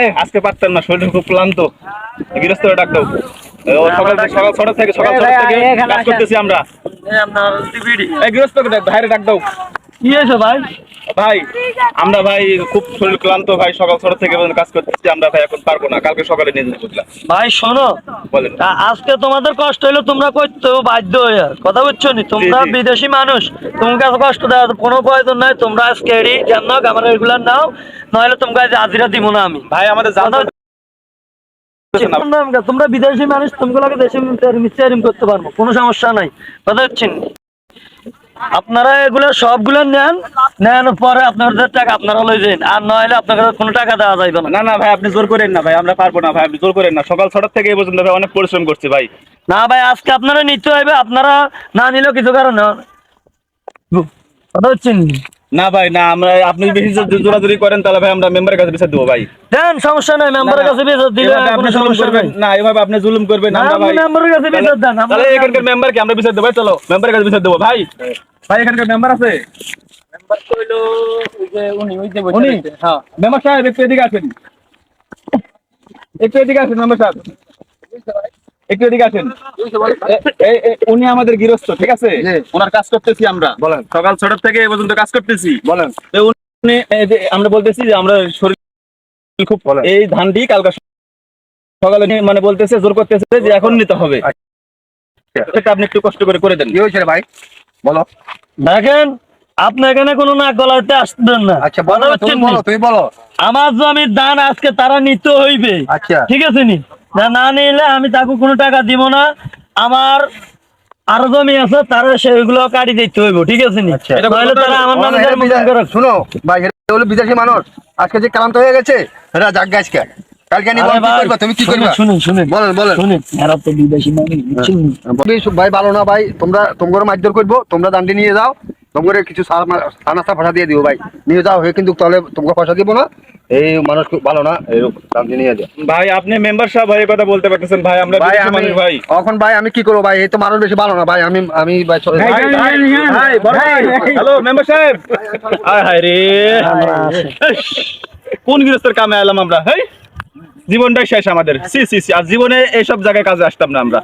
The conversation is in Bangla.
এই আজকে পারতাম না শরীর খুব ক্লান্ত। গৃহস্থ ডাক দাও। সকাল সকাল ছটা থেকে সকাল ছটা থেকে কাজ করতেছি আমরা। এই গৃহস্থ ভাইরে ডাক দাও। কি হয়েছে ভাই? ভাই আমরা ভাই খুব শরীর ক্লান্ত ভাই সকাল ছটা থেকে কাজ করতেছি আমরা ভাই এখন পারব না কালকে সকালে নিয়ে বুঝলা। ভাই শোনো বলেন। আজকে তোমাদের কষ্ট হইল তোমরা করতে বাধ্য হয়ে কথা বুঝছ নি? তোমরা। বিদেশি মানুষ তোমাকে কষ্ট দেওয়ার কোনো প্রয়োজন নাই তোমরা আজকে এডি কেন আমার রেগুলার নাও নইলে তোমাকে আজ হাজিরা দিব না আমি। ভাই আমাদের তোমরা বিদেশি মানুষ তোমাকে দেশে মিসচারিং করতে পারব কোনো সমস্যা নাই কথা হচ্ছে নি? আপনারা এগুলো সবগুলো নেন নেন পরে আপনাদের টাকা আপনারা লই যান আর নইলে আপনাদের কোনো টাকা দেওয়া যাইবে না। না না ভাই আপনি জোর করেন না ভাই আমরা পারব না ভাই আপনি জোর করেন না। সকাল ছটা থেকে এই পর্যন্ত ভাই অনেক পরিশ্রম করছি ভাই। না ভাই আজকে আপনারা নিতে হইবে আপনারা না নিলেও কিছু কারণ কথা হচ্ছে নি? না ভাই না আমরা আপনি বেশি জোরাজুরি করেন তাহলে ভাই আমরা মেম্বারের কাছে বিচার দেবো ভাই। দেন সমস্যা নাই মেম্বারের কাছে বিচার দিলে আপনি জুলুম করবেন নাই। না এভাবে আপনি জুলুম করবেন না, ভাই। মেম্বারের কাছে বিচার দেন আমরা- তাহলে এখানকার মেম্বারকে আমরা বিচার দেবো ভাই, চলো। মেম্বারের কাছে বিচার দেবো ভাই ভাই এখানকার মেম্বার আছে? উনি মেম্বার সাহেব একটু এদিকে আসেন। একটু এদিকে আসেন মেম্বার সাহেব। একটু এদিকে আসেন। এ- এ- এ- উনি আমাদের গৃহস্থ ঠিক আছে? ওনার কাজ করতেছি আমরা। বলেন। সকাল ছটা থেকে এ পর্যন্ত কাজ করতেছি। বলেন। উনি আমরা বলতেছি যে আমরা শরীর খুব এই ধানটি কালকে সকালে মানে বলতেছে জোর করতেছে যে এখন নিতে হবে। এটা আপনি একটু কষ্ট করে করে দেন। কি হয়েছে ভাই? বলো। দেখেন আপনি এখানে কোনো নাক গলাতে আসবেন না। আচ্ছা বলো তুমি বলো তুমি বলো। আমার জমির দান আজকে তারা নিতে হইবে। আচ্ছা। ঠিক আছে নি? না না নিলে আমি তাকে কোনো টাকা দিব না। আমার আরও জমি আছে তারা সেগুলো কাটি দিতে হইব ঠিক আছে নি? আচ্ছা। তাহলে তারা আমার নামে করে। শুনো ভাই এটা হলো বিদেশি মানুষ। আজকে যে ক্লান্ত হয়ে গেছে এরা যাক গাছকে কালকে নিয়ে আরে কি ভাই, তুমি কি শুনুন, শুনুন শুনুন। বলেন বলেন। শুনুন এরা তো বিদেশি মানুষ বুঝছেন নি? বেশ, ভাই ভালো না ভাই তোমরা তোমার মারধর করব তোমরা দান্ডি নিয়ে যাও। তোমার কিছু সানাস্তা ফাটা দিয়ে দিও ভাই। নিয়ে যাও হয়ে কিন্তু তাহলে তোমাকে পয়সা দিব না। এই মানুষ খুব ভালো না এই দান্ডি নিয়ে যাও। ভাই আপনি মেম্বার সাহেব ভাই কথা বলতে পারতেছেন। ভাই আমরা ভাই আমি মানুষ ভাই। এখন ভাই আমি কি করব ভাই? এই তো মানুষ বেশি ভালো না ভাই আমি আমি ভাই। হ্যালো মেম্বার সাহেব। হায় রে। কোন গৃহস্থের কামে এলাম আমরা? হেই? জীবনটাই শেষ আমাদের। C C C. আর জীবনে এইসব জায়গায় কাজে আসতাম না আমরা।